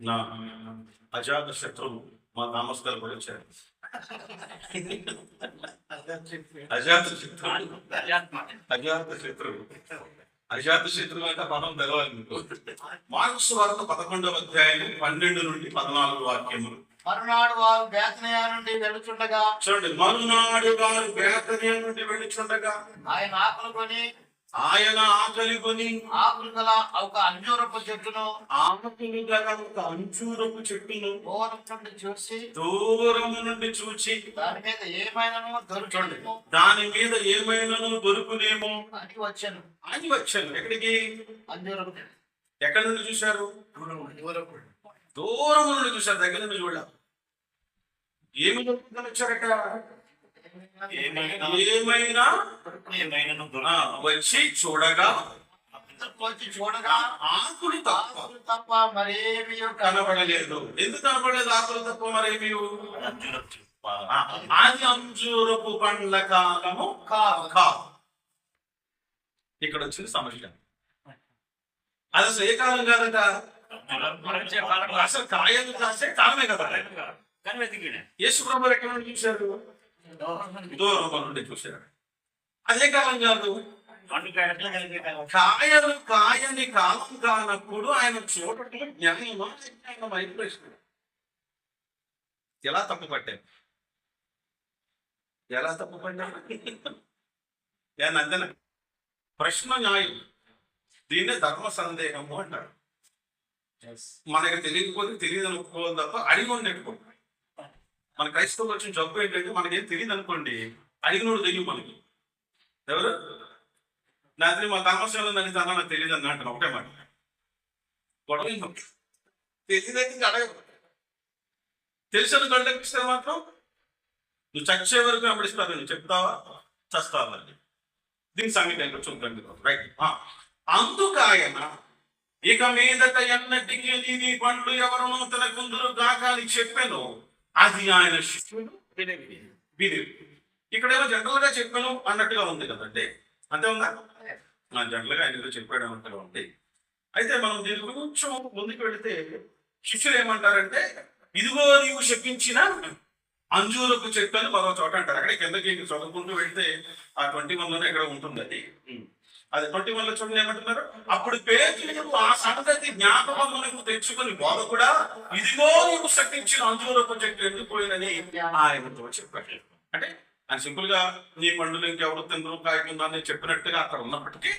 నా అజాత శత్రువు మా థామస్ గారు కూడా వచ్చారు అజాత శత్రువు. అజాత శత్రువు. అజాత శత్రువు అంటే పదం తెలవాలి మీకు. మార్క్స్ వార్త పదకొండవ అధ్యాయం పన్నెండు నుండి పద్నాలుగు వాక్యములు. మరునాడు వారు బేతనియా నుండి వెళుచుండగా చూడండి మరునాడు గారు బేతనియ నుండి వెళ్ళిచుండగా ఆయన ఆకులు కొని ఆయన ఆకలి కొని ఆకులు గల ఒక అంజూరపు చెట్టును ఆకులు గల ఒక అంచూరపు చెట్టును దూరం నుండి చూసి దూరము నుండి చూచి దాని మీద ఏమైనాను దొరుకుతుండేమో దాని మీద ఏమైనాను దొరుకునేమో అని వచ్చాను. అని వచ్చాను. ఎక్కడికి? అంజూరపు. ఎక్కడి నుండి చూశారు. దూరం నుండి చూశారు. దగ్గర నుండి చూడ ఏమి దొరుకుతుందని వచ్చారట? ఏమైనా వచ్చి చూడగా వచ్చి చూడగా ఆకులు తప్ప. తప్ప మరేమీ కనబడలేదు. ఎందుకు కనబడలేదు ఆకులు తప్ప మరేమి? అది అంజూరపు పండ్ల కాలము కాదు. ఇక్కడ వచ్చింది సమస్య. అది అసలు ఏ కాలం కాదట? అసలు కాయలు కాసే కాలమే కదా. యేసు ప్రభు ఎక్కడ చూశారు? దూరం నుండి చూశారు అదే కాలం కాదు. కాయలు కాయని కాలం కానప్పుడు ఆయన చూడటం జ్ఞానమా ప్రశ్న ఎలా తప్పు పట్టాను ఎలా తప్పు పడ్డాను ఏమన్నా అంతేనా? ప్రశ్న న్యాయం. దీన్నే ధర్మ సందేహము అంటారు. మనకి తెలియకపోతే తెలియదు అనుకోవాలి తప్ప అడిగి ఉండేట్టుకో మన క్రైస్తవులు వచ్చిన జబ్బు ఏంటంటే మనకేం తెలియదు అనుకోండి. అడిగినోడు తెలియదు మనకి. ఎవరు? నాది మా తామస్యంలో నన్ను తన నాకు తెలియదు అన్న అంటాను ఒకటే మాట. గొడవ తెలియదైతే అడగదు అడగ తెలిసిన కంటే మాత్రం? నువ్వు చచ్చే వరకు వెంబడిస్తావు నువ్వు చెప్తావా? చస్తావా? అని దీని సంగతి ఏంటో చూద్దాం రైట్ అందుకు ఆయన ఇక మీదట ఎన్నటికీ నీ పండ్లు ఎవరునూ తన కాక అని చెప్పాను. అది ఆయన శిష్యుడు విని ఇక్కడేమో జనరల్గా చెప్పాను అన్నట్టుగా ఉంది కదండి. అంతే ఉందా? ఆ, జనరల్గా ఆయన చెప్పాడు అన్నట్టుగా ఉంది. అయితే మనం దీని కొంచెం ముందుకు వెళితే శిష్యులు ఏమంటారంటే ఇదిగో నీవు శపించిన అంజూరపు చెట్టు అని మరో చోట అంటారు. అక్కడ కిందకి చదువుకుంటూ వెళ్తే ఆ ట్వంటీ వన్లోనే ఇక్కడ ఉంటుంది అది అది ట్వంటీ వన్లో చూడండి ఏమంటున్నారు? అప్పుడు పేరు ఆ సంగతి జ్ఞాపకమునకు తెచ్చుకొని బాధ కూడా ఇదిగో నీకు శక్తించిన అంజూరపు చెట్టు ఎండిపోయినని ఆయనతో చెప్పాడు. అంటే ఆయన సింపుల్గా నీ పండులు ఇంకెవరు తిందరు కాయకుందని అని చెప్పినట్టుగా అక్కడ ఉన్నప్పటికీ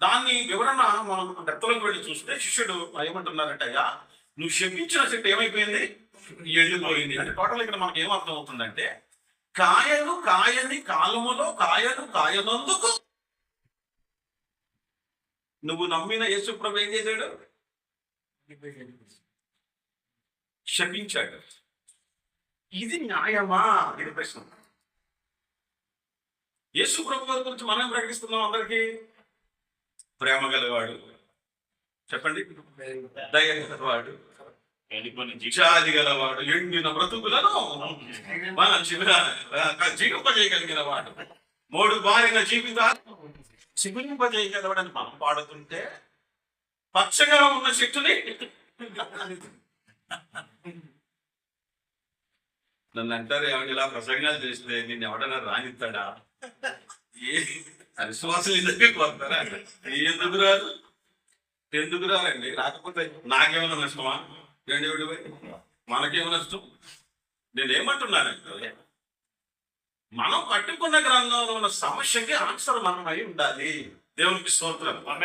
దాన్ని వివరణ మనం డెప్తలోకి వెళ్ళి చూస్తే శిష్యుడు ఏమంటున్నారంటే అయ్యా నువ్వు శపించిన చెట్టు ఏమైపోయింది? ఎండిపోయింది. అంటే టోటల్ ఇక్కడ మనకి ఏమర్థం అవుతుందంటే కాయలు కాయని కాలములో కాయలు కాయనందుకు నువ్వు నమ్మిన యేసు ప్రభు ఏం చేశాడు? శపించాడు. ఇది న్యాయమా? ఇది ప్రశ్న. యేసు ప్రభు గురించి మనం ప్రకటిస్తున్నాం అందరికీ. ప్రేమ గలవాడు. చెప్పండి. దయ గలవాడు. జాతి గలవాడు. ఎండిన బ్రతుకులను మంచిగా జీవింపజేయగలిగిన వాడు. మూడు బారిన జీవితాలు. చిగురింపజేయగలవాడని మనం పాడుతుంటే పచ్చగా ఉన్న చెట్టుని నన్ను అంటారు ఏమని ఇలా ప్రసంగాలు చేస్తే నిన్ను ఎవడన్నా రానిస్తాడా? ఏ విశ్వాసం ఇద్దరికి పోతారా? ఎందుకు రాదు ఎందుకు రాలండి రాకపోతే నాకేమైనా నష్టమా? రెండు మనకేమైనా నష్టం? నేనేమంటున్నానంటే మనం పట్టుకున్న గ్రంథంలో ఉన్న సమస్యకి ఆన్సర్ మనం అయి ఉండాలి. దేవునికి స్తోత్రం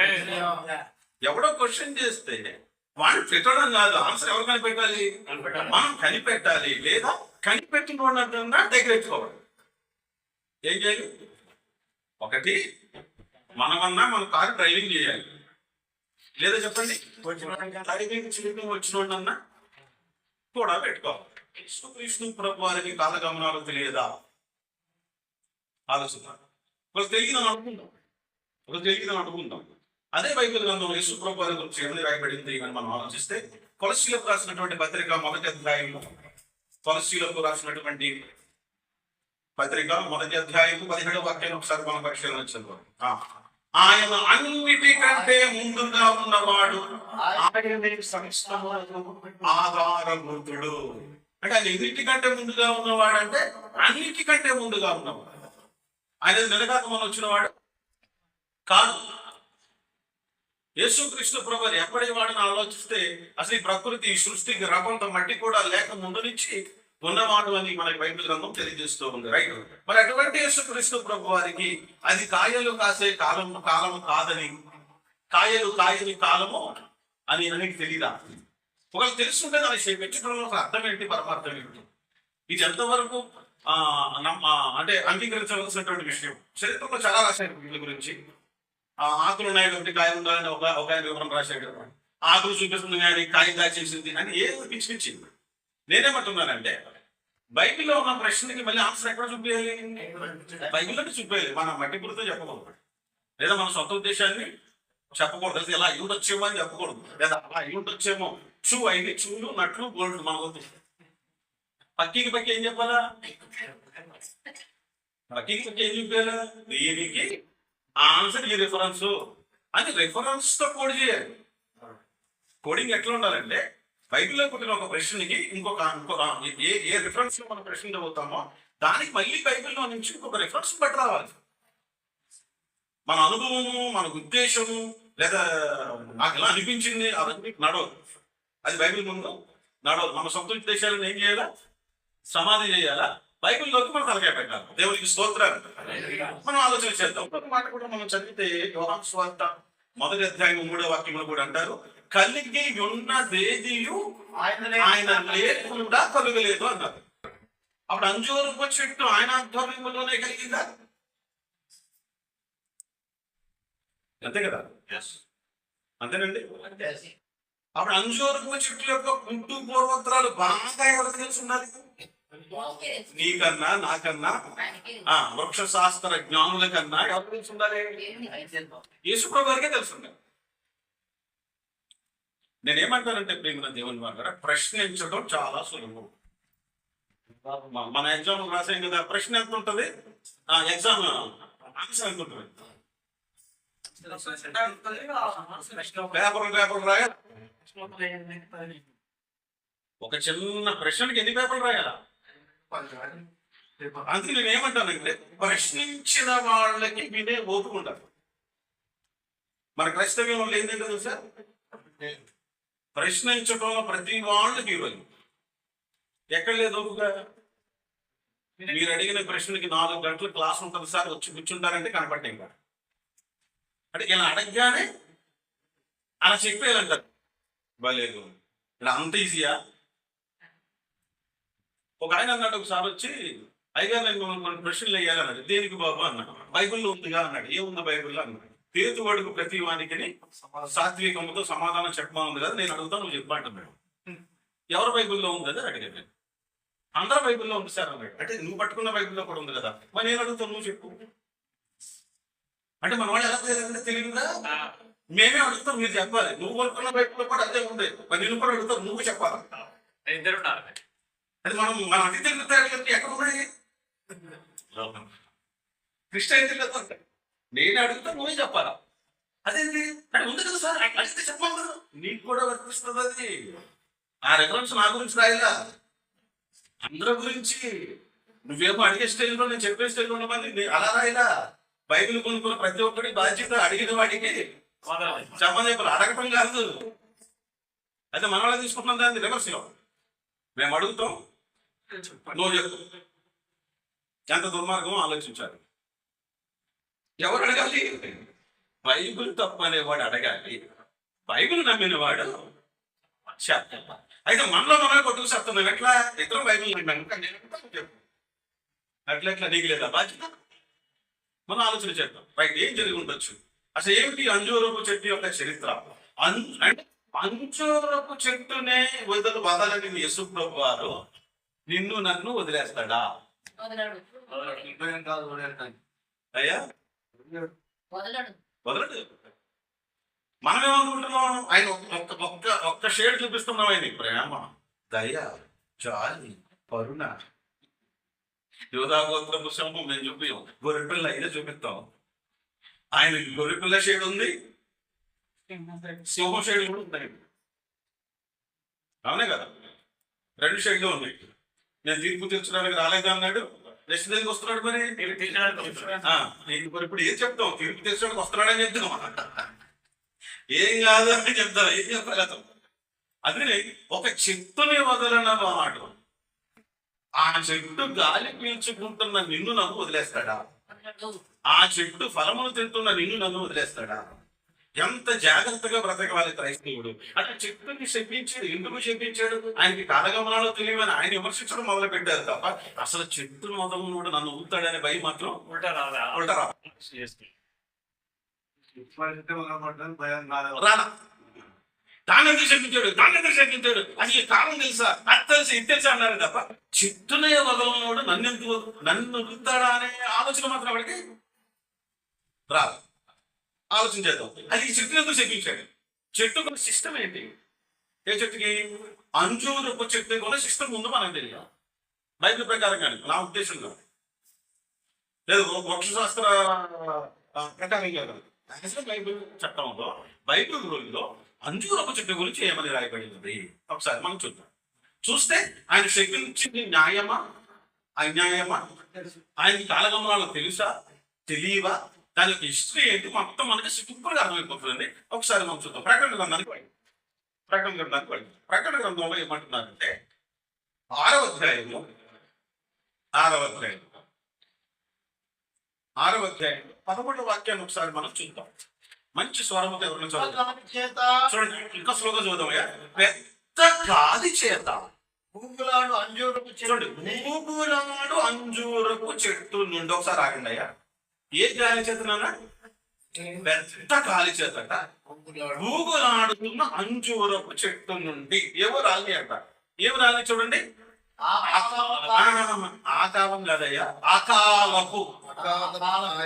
ఎవడో క్వశ్చన్ చేస్తే వాడిని పెట్టడం కాదు ఆన్సర్ ఎవరు కనిపెట్టాలి? మనం కనిపెట్టాలి లేదా కనిపెట్టిన వాళ్ళన్నా దగ్గర ఎత్తుకోవాలి. ఏం చేయాలి? ఒకటి మనమన్నా మన కారు డ్రైవింగ్ చేయాలి. లేదా చెప్పండి? డ్రైవింగ్ చేయడం వచ్చిన వాళ్ళన్నా కూడా పెట్టుకోవాలి. కృష్ణ ప్రభు వారికి కాలగమనాలు తెలియదా? ఆలోచిద్దాం. ఒకరు తెలియదని అనుకుందాం ఒకరు తెలియదని అనుకుందాం అదే బైబిల్ గ్రంథం యేసు ప్రభు గురించి ఏమని రాయబడింది అని మనం ఆలోచిస్తే తులసిలకు రాసినటువంటి పత్రిక మొదటి అధ్యాయంలో తులసిలకు రాసినటువంటి పత్రిక మొదటి అధ్యాయము పదిహేడు వాక్యాన్ని ఒకసారి మనం పరిశీలన వచ్చింది ఆయన అన్నిటికంటే ముందుగా ఉన్నవాడు ఆయన ఆధారభూతుడు. అంటే ఆయన ఎన్నిటికంటే ముందుగా ఉన్నవాడు అంటే అన్నిటికంటే ముందుగా ఉన్నవాడు. ఆయన నిలగాకమని వచ్చినవాడు కాదు. యేసుకృష్ణ ప్రభు ఎప్పటి వాడిని ఆలోచిస్తే అసలు ఈ ప్రకృతి ఈ సృష్టికి రకంత మట్టి కూడా లేక ముందు నుంచి ఉన్నవాడు అని మన బైబిల్ గ్రంథం తెలియజేస్తూ ఉంది. రైట్ మరి అటువంటి యేసుక్రీస్తు ప్రభు వారికి అది కాయలు కాసే కాలం కాలం కాదని కాయలు కాయని కాలము అని అనేది తెలియదా ఒకవేళ తెలుసుంటే దాన్ని పెంచుకోవడంలో ఒక అర్థం ఏంటి? పరమార్థం ఏంటి? ఇది ఎంతవరకు అంటే అంగీకరించవలసినటువంటి విషయం. చరిత్రలో చాలా రాశారు వీళ్ళ గురించి. ఆ ఆకులు ఉన్నాయి కాబట్టి కాయ ఉండాలని ఒక ఒక ఆయన వివరం రాశాడు ఆకులు చూపిస్తుంది కానీ కాయ దాచేసింది అని ఏదో పిచ్చి పిచ్చి. నేనేమంటున్నానంటే బైబిల్లో ఉన్న ప్రశ్నకి మళ్ళీ ఆన్సర్ ఎక్కడ చూపించాలి? బైబిల్లోనే చూపించాలి. మన మట్టి గురితో చెప్పకూడదు. లేదా మన సొంత ఉద్దేశాన్ని చెప్పకూడదు. అసలు ఇలా అయ్యుండొచ్చేమో అని చెప్పకూడదు. లేదా అలా అయ్యుండొచ్చేమో చూ అయింది చూడు నట్లు గోల్డ్ మనకు పక్కికి పక్కి ఏం చెప్పాలా? పక్కికి పక్కి ఏం చెప్పాలా? దీనికి ఆన్సర్ ఈ రిఫరెన్స్ అది రిఫరెన్స్తో కోడ్ చేయాలి. కోడింగ్ ఎట్లా ఉండాలంటే బైబిల్లో పుట్టిన ఒక ప్రశ్నకి ఇంకొక ఇంకొక ఏ ఏ రిఫరెన్స్లో మనం ప్రశ్న చదువుతామో దానికి మళ్ళీ బైబిల్లో నుంచి ఇంకొక రిఫరెన్స్ బట్టి రావాలి. మన అనుభవము మన ఉద్దేశము లేదా నాకు ఎలా అనిపించింది అవన్నీ నడవదు. అది బైబిల్ ముందు నడవదు. మన సొంత ఉద్దేశాలను ఏం చేయాలా? సమాధి చేయాలా? బైబిల్లోకి మనం తలకాయ పెట్టాలి. దేవునికి స్తోత్రాలు. మనం ఆలోచన చేద్దాం. ఒక మాట కూడా మనం చదివితే యోహాను స్వార్త మొదటి అధ్యాయం మూడో వాక్యంలో కూడా అంటారు కలిగి ఉన్నదేదియు ఆయననే ఆయన లేకుండా కలుగలేదు అన్నారు. అప్పుడు అంజూరపు చెట్టు ఆయన ఆధ్వర్యంలోనే కలిగిందా? అంతే కదా? అంతేనండి? అప్పుడు అంజూరపు చెట్టు యొక్క పుట్టు పూర్వోత్తరాలు బాగా ఎవరికి తెలిసి ఉండాలి నీకన్నా నాకన్నా ఆ వృక్ష శాస్త్ర జ్ఞానుల కన్నా ఎవరికి తెలిసి ఉండాలి యేసుప్రభు గారికే తెలుసుంది నేనేమంటానంటే ప్రేమ దేవుని వారు ప్రశ్నించడం చాలా సులభం. మన ఎగ్జామ్ రాసాం కదా ప్రశ్న ఎంత ఉంటుంది? ఆ ఎగ్జామ్ ఆన్సర్ ఎంత ఉంటుంది? ఒక చిన్న ప్రశ్నకి ఎన్ని పేపర్లు రాయాలా? అందుకే నేను ఏమంటానంటే ప్రశ్నించిన వాళ్ళకి వినే ఓపిక ఉండాలి. మన క్రైస్తవ్యంలో ఏంటంటే తెలుసా? ప్రశ్నించడంలో ప్రతి వాళ్ళు హీరోలు ఎక్కడ లేదు ఓపిక? మీరు అడిగిన ప్రశ్నకి నాలుగు గంటలు క్లాస్ ఉంటుంది సార్ వచ్చి కూర్చుంటారంటే కనపడ్డాయి కదా. అంటే ఇలా అడగగానే అలా చెప్పేయాలంటారు బాలేదు ఇలా అంత ఈజీయా? ఒక ఆయన అన్నాడు ఒకసారి వచ్చి అయ్యా నేను కొన్ని ప్రశ్నలు వేయాలి అన్నాడు. దేనికి బాబు? అన్నాడు. బైబిల్లో ఉందిగా అన్నాడు. ఏముంది బైబిల్లో? అన్నాడు. పేతువాడుకు ప్రతి వానికి సాత్వికముతో సమాధానం చెప్పమని ఉంది కదా నేను అడుగుతాను నువ్వు చెప్పంటున్నాడు ఎవరి బైబిల్లో ఉంది కదా? అడిగాను నేను. అందరి బైబిల్లో ఉంది సార్ అన్నాడు. అంటే నువ్వు పట్టుకున్న బైబిల్లో కూడా ఉంది కదా? మరి నేను అడుగుతాను నువ్వు చెప్పు. అంటే మన వాళ్ళు ఎలా తెలియదుగా మేమే అడుగుతాం మీరు చెప్పాలి. నువ్వు కొనుక్కున్న బైబిల్లో కూడా అదే ఉంది. నేను కూడా అడుగుతావు నువ్వు చెప్పాలి. అది మనం మన అతి తెలివితేటలు ఎక్కడ ఉన్నాయి? క్రిస్టియన్ తెలియదు నేను అడుగుతా నువ్వే చెప్పాలా? అదేంటి అది ఉంది కదా సార్ అడిగితే చెప్పాలి కదా. నీకు కూడా వర్తిస్తుంది అది. ఆ రెఫరెన్స్ నా గురించి రాయలా? అందరి గురించి నువ్వేమో అడిగే స్టైల్లో నేను చెప్పే స్టైల్లో ఉన్నమని నే- అలా రాయలా? బైబిల్ కొనుక్కున్న ప్రతి ఒక్కటి బాధ్యత అడిగిన వాడికి చెప్పని అడగటం కాదు. అయితే మన వాళ్ళే తీసుకుంటున్నాం దాన్ని రివర్స్లో. మేము అడుగుతాం. నువ్వు చెప్తాం ఎంత దుర్మార్గం ఆలోచించాలి. ఎవరు అడగాలి? బైబిల్ తప్పనేవాడు అడగాలి. బైబిల్ నమ్మినవాడు చెప్పాలి అయితే మనలో మనమే కొట్టుకు చెప్తున్నాం ఎట్లా? ఇద్దరం బైబిల్ నమ్మాను అట్లా ఎట్లా నీకు లేదా బాధ్యత? మనం ఆలోచన చేద్దాం. రైట్ ఏం జరిగి ఉండొచ్చు? అసలు ఏమిటి అంజూరపు చెట్టు యొక్క చరిత్ర? అంటే అంజూరపు చెట్టునే వదలు వదలని యశుప్రభు వారు నిన్ను నన్ను వదిలేస్తాడా? అయ్యా? వదలడు. మనం ఏమనుకుంటున్నాం ఆయన ఒక్క ఒక్క ఒక్క షేడ్ చూపిస్తున్నాం ఆయన. ప్రేమ దయ జాలి కరుణ. యోధాగోత్రపు సింహం మేము చూపించాం గొర్రెపిల్ల ఇదే చూపిస్తాం. ఆయనకి గొర్రెపిల్ల షేడ్ ఉంది. సింహం షేడ్ కూడా ఉన్నాయి. అవునే కదా? రెండు షేడ్లు ఉన్నాయి. నేను తీర్పు తీర్చడానికి రాలేదు అన్నాడు. నెక్స్ట్ దేనికి వస్తున్నాడు మరి? ఇప్పుడు ఏం చెప్తాం? తీర్పు తీర్చడానికి వస్తున్నాడని చెప్తాం ఏం కాదు అని చెప్తాం. ఏం చెప్పలేదు అందుకని ఒక చెట్టుని వదలన వాడు ఆ చెట్టు గాలి పీల్చుకుంటున్న నిన్ను నన్ను వదిలేస్తాడా? ఆ చెట్టు ఫలములు తింటున్న నిన్ను నన్ను వదిలేస్తాడా? ఎంత జాగ్రత్తగా బ్రతకవాలి క్రైస్తవుడు? అంటే చెట్టుని శపించాడు ఎందుకు శపించాడు? ఆయనకి కాలగమనాలు తెలియని ఆయన విమర్శించడం మొదలు పెట్టారు తప్ప అసలు చెట్టు మొదలు నన్ను ఊతాడనే భయం మాత్రం రాదా? భయం కాదు? రానా తాను ఎందుకు శపించాడు తాను ఎందుకు శపించాడు అది ఈ కాలం తెలుసా? అది తెలుసు ఇది తెలుసా అన్నారు తప్ప చెట్టునే వదలనోడు నన్ను ఎందుకు నన్ను వదులుతాడా అనే ఆలోచన మాత్రం వాడికి రాదు. ఆలోచన చేద్దాం. అది ఈ చెట్టుని ఎందుకు శపించాడు చెట్టుకు సిస్టమ్ ఏంటి? ఏ చెట్టుకి? అంజూరపు చెట్టు కూడా సిస్టమ్ ఉందో మనకు తెలియదు. బైబిల్ ప్రకారం కానీ నా ఉద్దేశం లేదు వక్షశాస్త్ర ప్రకారం కాదు. బైబిల్ చట్టంలో బైబిల్ రూల్లో అంజూరపు చెట్టు గురించి ఏమని రాయబడినది ఒకసారి మనం చూద్దాం. చూస్తే ఆయన శపించింది న్యాయమా? అన్యాయమా? ఆయన కాలగమనాలు తెలుసా? తెలియవా? దాని యొక్క హిస్టరీ ఏంటి? మొత్తం మనకి సింపుల్గా అర్థమైపోతుందండి. ఒకసారి మనం చూద్దాం. ప్రకటన గ్రంథానికి వెళ్ళి ప్రకటన గ్రంథానికి వెళ్ళి ప్రకటన గ్రంథంలో ఏమంటున్నారంటే ఆరవ అధ్యాయము ఆరవ అధ్యాయం ఆరవ అధ్యాయం పదకొండవ వాక్యాన్ని ఒకసారి మనం చూద్దాం. మంచి స్వరముతో ఎవరిని చేత. చూడండి ఇంకా స్లోగా చూద్దామయ్యా పెద్ద గాలి చేత. భూగులాడు అంజూరపు చూడండి చెట్టు మూగులాడు అంజూరపు చెట్టు నుండి ఒకసారి ఆగండి అయ్యా. ఏ గాలి చేత నాన్న? పెద్ద గాలి చేతట భూగులాడు ఊగులాడుతున్న అంజూరపు చెట్టు నుండి. ఏవో రాలి అంట. ఏమి రాలి చూడండి? ఆ కాలము ఆ కాలం కాదయ్యా. అకాలపు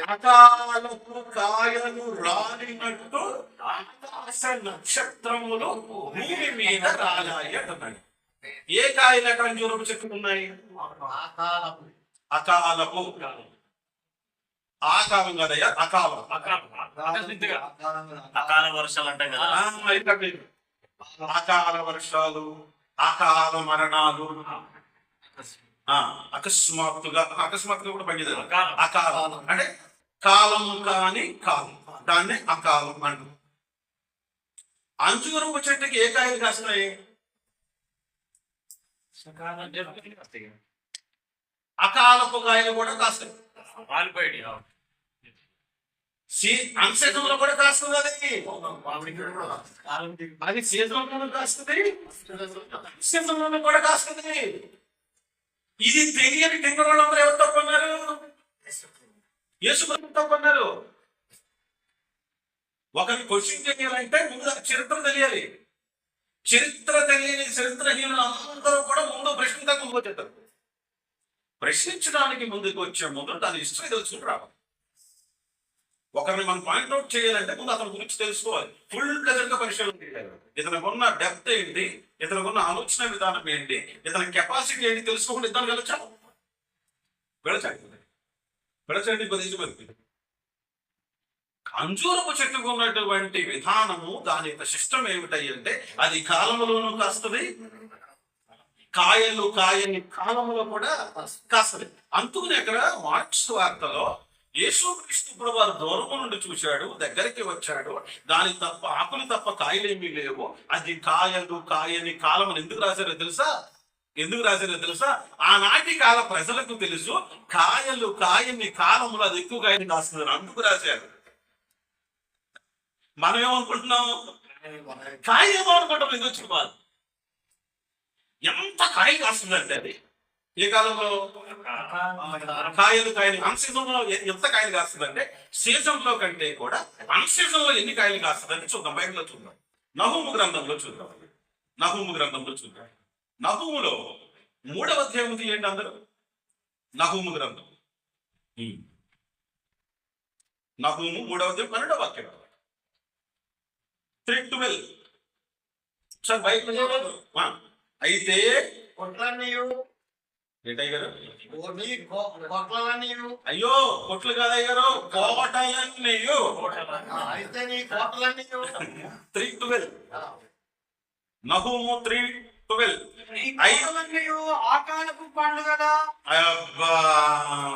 అకాలపు కాయలు రాలినట్టు ఆకాశ నక్షత్రములు భూమి మీద రాలాయి అంటున్నాడు ఏ కాయలు అక్కడ అంజూరపు చెట్లు ఉన్నాయి? అకాలపు. ఆ కాలం కాదయ్యా అకాలం. అకాల- వర్షాలు అంటాం కదా. అకాల వర్షాలు అకాల మరణాలు. అకస్మాత్తుగా అకస్మాత్తుగా కూడా పనిచేది అకాలం. అంటే కాలం కాని కాలం దాన్ని అకాలం అంటు అంచుగురుపు చెట్టుకి ఏ కాయలు వస్తాయి. అకాలపు కాయలు కూడా కాస్తాయి రాలిపోయాడు ఆ. సీ అన్సీజన్లో కూడా కాస్తుంది అది. అది కాస్తుంది కూడా కాస్తుంది ఇది తెలియని టెంకర్ వాళ్ళందరూ ఎవరు కొన్నారు? యేసు ప్రభు తప్పన్నారు ఒకరిని క్వశ్చన్ చేయాలంటే ముందు చరిత్ర తెలియాలి. చరిత్ర తెలియని చరిత్రహీనులు అందరూ కూడా ముందు ప్రశ్నించక ముందుకు వచ్చేస్తారు ప్రశ్నించడానికి ముందుకు వచ్చే ముందు దాని హిస్టరీ తెలుసుకుని రావాలి. ఒకరిని మనం పాయింట్అవుట్ చేయాలంటే ముందు అతని గురించి తెలుసుకోవాలి. ఫుల్ ప్లెజర్గా పరిశీలన చేయాలి. ఇతనికి ఉన్న డెప్త్ ఏంటి? ఇతనికి ఉన్న ఆలోచన విధానం ఏంటి? ఇతని కెపాసిటీ ఏంటి? తెలుసుకోకుండా ఇద్దరు వెళ్ళచ్చా? వెళ్ళచండి వెళ్ళచండి బదిలిపోయింది అంజూరపు చెట్టుకు ఉన్నటువంటి విధానము దాని యొక్క సిస్టమ్ ఏమిటై అంటే అది కాలములోనూ కాస్తుంది కాయలు కాయని కాలంలో కూడా కాస్తుంది. అందుకని అక్కడ మార్క్స్ వార్తలో యేసుక్రీస్తు ప్రభు దూరం నుండి చూశాడు దగ్గరికి వచ్చాడు. దాని తప్ప ఆకులు తప్ప కాయలేమీ లేవు. అది కాయలు కాయని కాలం అని ఎందుకు రాశారో తెలుసా? ఎందుకు రాశారో తెలుసా? ఆనాటి కాల ప్రజలకు తెలుసు కాయలు కాయని కాలములు అది ఎక్కువ కాయని రాస్తున్నారు అందుకు రాశారు. మనం ఏమనుకుంటున్నాం కాయ ఏమో అనుకుంటాం ఎందుకు వచ్చిన ఎంత కాయ కాస్తుందంటే అది? ఏ కాలంలో? కాయలు కాయలు. అన్లో ఎంత కాయలు కాస్తుందంటే సీజన్లో కంటే కూడా అన్లో ఎన్ని కాయలు కాస్తుందంటే చూద్దాం బైబిల్లో చూద్దాం. నహూము గ్రంథంలో చూద్దాం. నహూము గ్రంథంలో చూద్దాం. నహూములో మూడవ అధ్యాయం ఏంటి అందరూ? నహూము గ్రంథం. నహూము మూడవ అధ్యాయం పన్నెండవ వాక్యం. త్రీ ట్వెల్వ్ సార్ బైక్ అయితే ఏంటయ్య గారు? అయ్యో కొట్లు కాదయ్య గారు కోటలన్నీ అయితే నీ కోట్లన్నీ త్రీ ట్వెల్వ్. నహుము త్రీ ట్వెల్వ్. ఆకాలపు పండు కదా. అబ్బా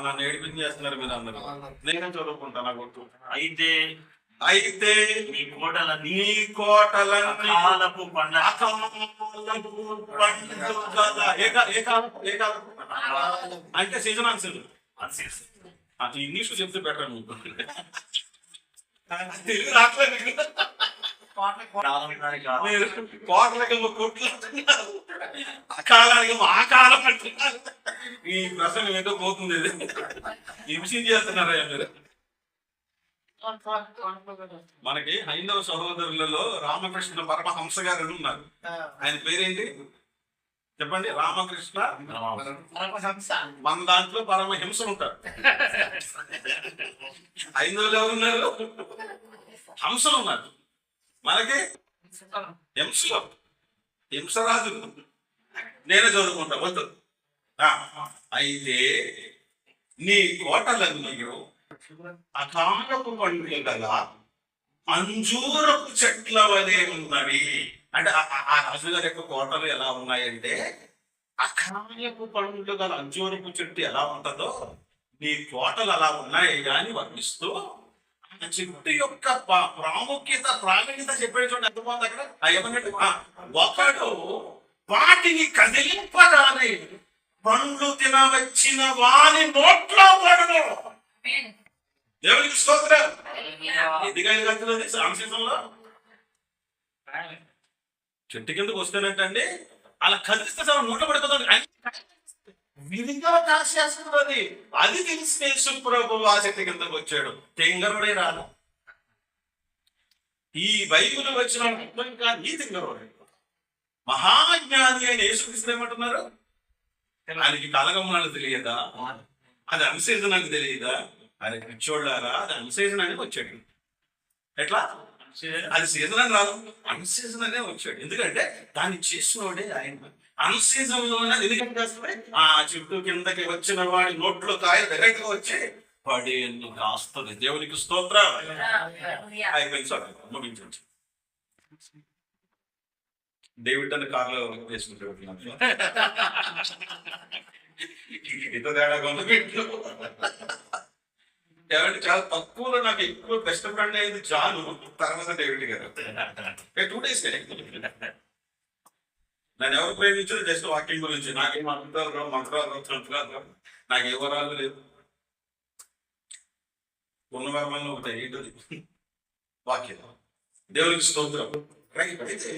నన్ను ఏడిపించి చేస్తున్నారు మీరు అందరూ. నేనే చదువుకుంటా నా గుర్తు. అయితే అయితే నీ కోటలన్నీ నీ కోటలన్నీ కాలపు కాలం అంటే సీజన్ ఆన్సర్ ఇంగ్లీష్ చెప్తే బెటర్ తెలుగు రావట్లేదు కోటలకేమో కొట్లు. అకాలానికేమో ఆ కాలం అంటున్నారు. ఈ ప్రసంగం ఏదో పోతుంది. హింసించి చేస్తున్నారా మీరు? మనకి హైందవ సహోదరులలో రామకృష్ణ పరమహంస గారు ఉన్నారు. ఆయన పేరేంటి? చెప్పండి రామకృష్ణ పరమహంస. మన దాంట్లో పరమహింస ఉంటారు. హైందవులు ఎవరున్నారు హంసలు ఉన్నారు. మనకి హింసలు. హింసరాజు నేనే చదువుకుంటా వద్దు. అయితే నీ కోటలన్నీ అకాలపు పండుగ కదా? అంజూరపు చెట్ల వలె ఉన్నవి. అంటే ఆ- రాజుగారి యొక్క కోటలు ఎలా ఉన్నాయంటే అకాలపు పండుగ గల అంజూరపు చెట్టు ఎలా ఉంటుందో నీ కోటలు అలా ఉన్నాయి అని వర్ణిస్తూ ఆ చెట్టు యొక్క ప్రాముఖ్యత ప్రావీణ్యత చెప్పే చూడండి ఎంత బాగుంది అక్కడ? ఆ ఏమన్నట్టు ఒకడు వాటిని కదిలింపగానే పండ్లు తినవచ్చిన వాని నోట్లో పడను. దేవునికి స్తోత్రం. ఎందుకని కట్టున్నది సాంశీతంలో చెట్టు కిందకు వస్తేనంటండి? అలా కదిలిస్తే చాలా నోట్లో పడిపోతుంది. విధిగా కాసేస్తున్నది అది తెలిసి యేసు ప్రభు ఆ చెట్టు కిందకు వచ్చాడు. తెంగరుడే రాదు. ఈ బైబిల్ వచ్చిన ఈ తెంగరుడే. మహాజ్ఞాని అయిన యేసుక్రీస్తు ఏమంటున్నారు? ఆయనకి కలగమనాలు తెలియదా? అది అన్సీజన్ అని తెలియదా? అది పిచ్చోళ్ళారా? అది అన్సీజన్ అని వచ్చాడు. ఎట్లా? అది సీజన్ అని రాదు. అన్సీజన్ అనే వచ్చాడు. ఎందుకంటే దాన్ని చేసినోడే ఆయన. అన్సీజన్ ఎందుకంటే కాస్తుంది ఆ చుట్టూ కిందకి వచ్చిన వాడి నోట్లో కాయ డైరెక్ట్గా వచ్చి వాడి ఎన్ని కాస్తుంది. దేవునికి స్తోత్ర అయిపోయింది సార్. ముగించండి. డేవిడ్ అని కార్లో వేసుకుంటాడు ఇంత తేడా ఉంది ఏమంటే చాలా తక్కువలో నాకు ఎక్కువ బెస్ట్ ఫ్రెండ్ అయ్యేది జాను తర్వాత డేవిడ్ గారు. టూ డేస్ నన్ను ఎవరు ప్రేమించారు జస్ట్ వాకింగ్ గురించి. నాకేం మంత్రాలు రావు, మంత్రాలు రావు, తంత్రాలు రావు. నాకు ఏ వరాలు లేవు. ఉన్న వరమల్లో ఒకటి ఏంటది వాక్యం. దేవునికి స్తోత్రం. రైట్ అయితే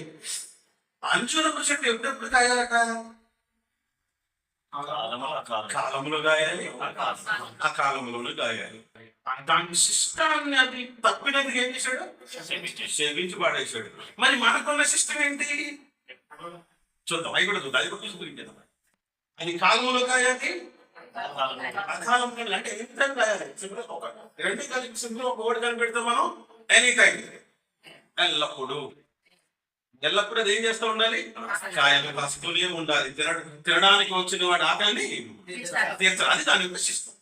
అంచులకు చెట్టు ఎప్పుడెప్పుడు కాయాలట కాలంలో గాయాలి ఆ కాలంలోనే గాయాలి దాని సిస్టాన్ని అది తప్పినందుకు ఏం చేశాడు? సేవించి పాడేశాడు. మరి మనకున్న సిస్టమ్ ఏంటి? చూద్దాం అవి కూడా చూద్దాం అది కూడా చూపించాం అది కాలంలో అకాలంలో అంటే ఎనీ టైం గాయాలి సింపుల్ ఒక రెండు కలిపి సింపుల్ ఒక ఓడి కనిపెడితే మనం ఎనీ టైం ఎల్లప్పుడు. ఎల్లప్పుడూ అది ఏం చేస్తూ ఉండాలి? కాయలు కస్తూనే ఉండాలి? తిన తినడానికి వచ్చిన వాడి ఆకలిని తీర్చాలి. అది దాని యొక్క సిస్టమ్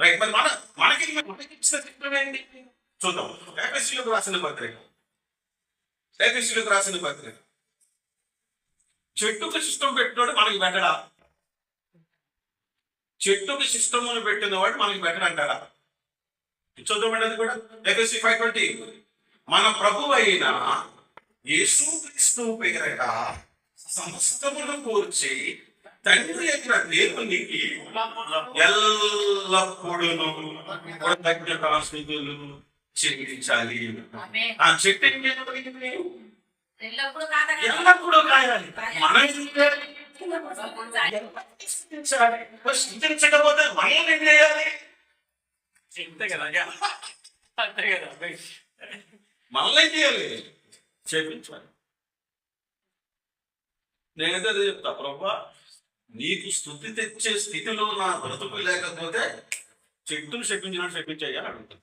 రైట్ మరి మన మనకి మనకి ఇచ్చిన సిస్టమ్ ఏంటి? చూద్దాం. ఏపీసీలకు రాసిన పత్రిక. ఏపీసీలకు రాసిన పత్రిక. చెట్టుకు సిస్టమ్ పెట్టినోడు మనకి పెట్టడా? చెట్టుకి సిస్టమ్ పెట్టిన వాడు మనకి బెటర్ అంటారా చూద్దామండి అది కూడా. FSC five twenty. మన ప్రభు అయిన యేసు క్రీస్తు పేరట సమస్తమును కూర్చి తండ్రి అయిన దేవునికి ఎల్లప్పుడూ చెల్లించాలి. ఆ చెట్టు? ఎల్లప్పుడు కాయాలి. మనం. స్థుతించకపోతే మనం ఏం చేయాలి? అంతే కదా అంతే కదా మనల్ని ఏం చేయాలి? చేపించాలి నేనైతే అదే చెప్తా ప్రభా నీకు స్థుతి తెచ్చే స్థితిలో నా బ్రతుకు లేకపోతే చెట్టును శపించినట్టు శపించాయా అని అడుగుతాను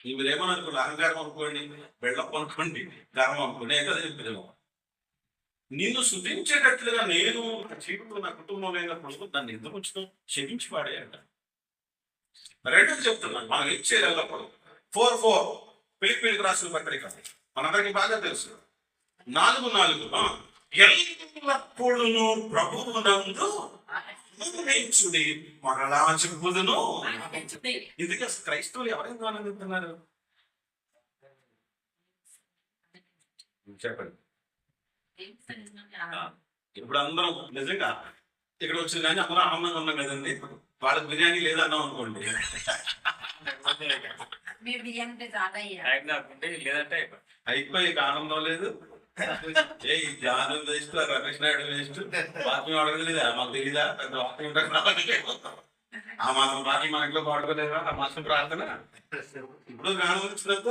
మీరేమని అనుకోండి అహంకారం అనుకోండి బెళ్ళప్ప అనుకోండి గర్వం అనుకోండి కదా చెప్పేదేమో నిన్ను శుద్ధించేటట్లుగా నేను నా జీవితంలో నా కుటుంబం ఏదో కొడుకు దాన్ని ఎందుకు ఉంచుతావు? క్షమించి వాడేయంట రెండోది చెప్తున్నాను మనం ఏం చేయాలి ఫోర్ ఫోర్. పిలిపిలికి రాసిన పత్రిక. మనందరికీ బాగా తెలుసు. నాలుగు నాలుగు. ఆ, ఎల్లప్పుడును ప్రభువునందు ఆనందించుడి మరలా చెప్పుదును. అసలు క్రైస్తవులు ఎవరైనా ఆనందిస్తున్నారు? చెప్పండి. ఇప్పుడు అందరం నిజంగా ఇక్కడ వచ్చిన కానీ అందరం ఆనందంగా ఉన్నాం కదండి. వాళ్ళకి బిర్యానీ లేదన్నాం అనుకోండి. లేదంటే అయిపోయి ఆనందం లేదు. ఏ ఈ జాను వేస్ట్ రమేష్ నాయుడు వేస్ట్ వాక్యం అడగలేదా మాకు తెలీదా? పెద్ద వాక్యం ఉంటుంది ఆ మాత్రం వాక్యం మన ఇంట్లో పాడుకోలేదా? ఆ మాత్రం ప్రార్థన. ఇప్పుడు జ్ఞానం వచ్చినంత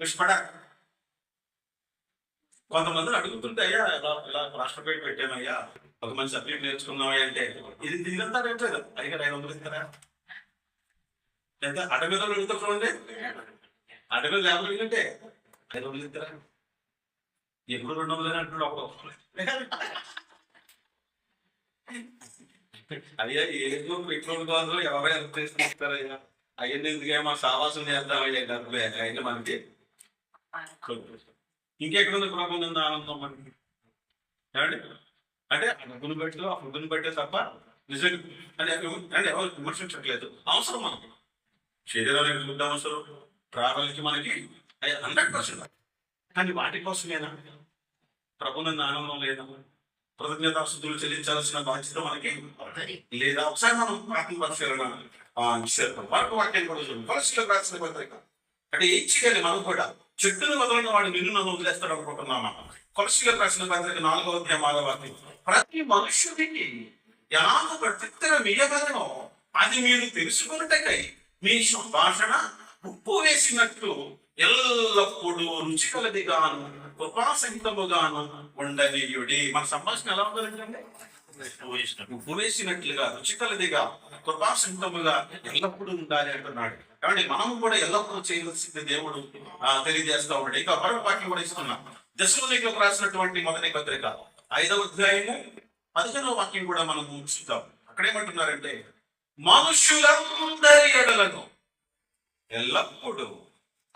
పుష్పడ కొంతమంది అడుగుతుంటే అయ్యా ఇలా ఇలా రాష్ట్రపేట పెట్టామయ్యా ఒక మంచి సబ్జెక్ట్ నేర్చుకున్నామయ్యా అంటే ఇది ఇదంతా రేట్లేదు అయ్యారు ఐదు వందలు ఇస్తారా? ఎంత అడవిలో అడుగుతారు చూడండి అడవిలో లేబర్ ఐదు వందలు ఇస్తారా? ఎప్పుడు రెండు వందలు అంటున్నాడు ఒక అయ్యా ఏదో పెట్రోల్ కాదు ఎవరో ఎంత తీసుకొస్తారయ్యా అవన్నీ ఎందుకే మా సావాసం చేద్దామయ్యా డబ్బే అయితే మనకి ఇంకెక్కడ ఉంది ప్రభు ఉంది ఆనందం మనకి? ఏమండి? అంటే ఆ డబ్బును బట్టి ఆ ఫుడ్ని బట్టే తప్ప నిజం అంటే అంటే ఎవరు విమర్శించట్లేదు. అవసరం మనకి. శరీరానికి ఫుడ్ అవసరం. ట్రావెల్కి మనకి. Hundred percent. కానీ వాటి కోసమేనా? ప్రభునందు ఆనందం లేదా కృతజ్ఞతాస్తుతులు చెల్లించాల్సిన బాధ్యత మనకి లేదా ఒకసారి మనం ప్రార్థన పరిశీలన మరొక వాక్యం కూడా పరిశీలన రాసిన పత్రిక. అంటే ఏం చేయాలి మనం కూడా? చెట్టును వదలని వాడు నిన్ను నన్ను వదిలేస్తాడు అనుకుంటున్నామా? కొలసీలకు రాసిన పత్రిక నాలుగవ అధ్యాయం వాక్యం. ప్రతి మనుష్యుడికి ఎలాగో ప్రత్యుత్తర మీయగలను అది మీరు తెలుసుకున్నట్టకై మీ సంభాషణ ఉప్పు వేసినట్టు ఎల్లప్పుడూ రుచి కలదిగాను కృపాసహితముగాను ఉండనీయుడి. మన సంభాషణ ఎలా ఉండాలంటే ఉప్పు వేసినట్లుగా రుచి కలదిగా కృపాసహితముగా ఎల్లప్పుడూ ఉండాలి అంటున్నాడు. కాబట్టి మనం కూడా ఎల్లప్పుడూ చేయవలసింది దేవుడు ఆ, తెలియజేస్తా ఉన్నాడు. ఇంకా మరొక వాక్యం కూడా ఇస్తున్నా. దశలోనికి రాసినటువంటి మొదటి పత్రిక ఐదవ అధ్యాయము పదిహేనవ వాక్యం కూడా మనం చూద్దాం. అక్కడేమంటున్నారంటే మనుషులందరి ఎడలను ఎల్లప్పుడూ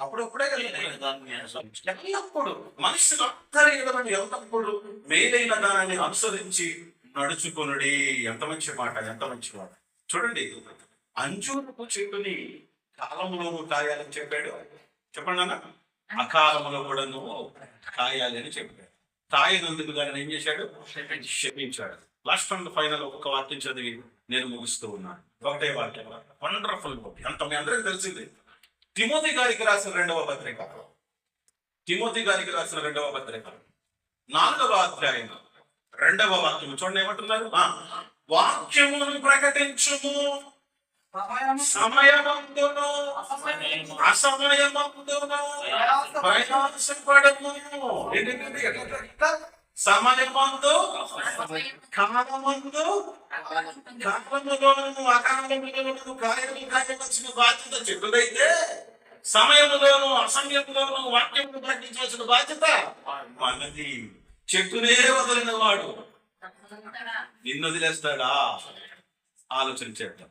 అప్పుడప్పుడే ఎల్లప్పుడూ ఎల్లప్పుడు మనుషులందరి ఎడలను ఎల్లప్పుడు మేలైన దానిని అనుసరించి నడుచుకొనుడి. ఎంత మంచి మాట ఎంత మంచి మాట. చూడండి అంజూరపు చెట్టుని కాలంలోను కాయాలని చెప్పాడు. చెప్పండి అన్న అకాలంలో కూడా నువ్వు కాయాలి అని చెప్పాడు. కాయనందుకు దాన్ని ఏం చేశాడు? క్షమించాడు. లాస్ట్ అండ్ ఫైనల్ ఒక వాక్యం చదివి నేను ముగిస్తూ ఉన్నాను. ఒకటే వాక్యం. వండర్ఫుల్ అంత మీ అందరికీ తెలిసింది. తిమోతి గారికి రాసిన రెండవ పత్రిక. తిమోతి గారికి రాసిన రెండవ పత్రిక. నాలుగవ అధ్యాయం. రెండవ వాక్యం చూడండి ఏమంటున్నారు? వాక్యమును ప్రకటించుము. సమయమందును. అసమయమందును. ప్రయాసపడము? సమయమందు కాలమందు కాలములోను అకాలములోను కార్యము కాయవలసిన బాధ్యత చెట్టుదైతే సమయములోను అసమయములోను వాక్యమును ప్రకటించవలసిన బాధ్యత మనది. చెట్టునే వదిలిన వాడు నిన్ను వదిలేస్తాడా? ఆలోచన చేద్దాం.